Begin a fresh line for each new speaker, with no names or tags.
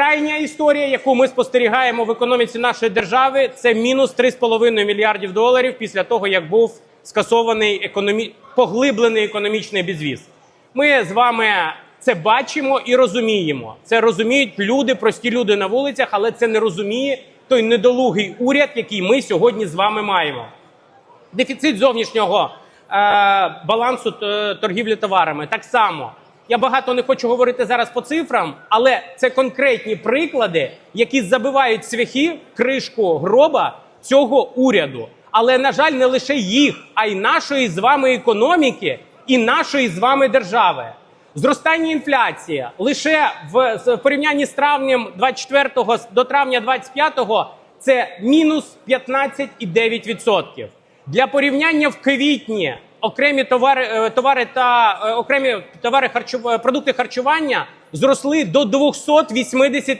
Крайня історія, яку ми спостерігаємо в економіці нашої держави, це мінус 3,5 мільярдів доларів після того, як був скасований економі... поглиблений економічний безвіз. Ми з вами це бачимо і розуміємо. Це розуміють люди, прості люди на вулицях, але це не розуміє той недолугий уряд, який ми сьогодні з вами маємо. Дефіцит зовнішнього е, балансу торгівлі товарами так само. Я багато не хочу говорити зараз по цифрам, але це конкретні приклади, які забивають цвяхи, кришку гроба цього уряду. Але на жаль, не лише їх, а й нашої з вами економіки і нашої з вами держави. Зростання інфляції лише в, в порівнянні з травнем 24 до травня 25 це мінус 15,9%. Для порівняння в квітні окремі товари, е, товари та е, окремі товари харчу- е, продукти харчування зросли до 280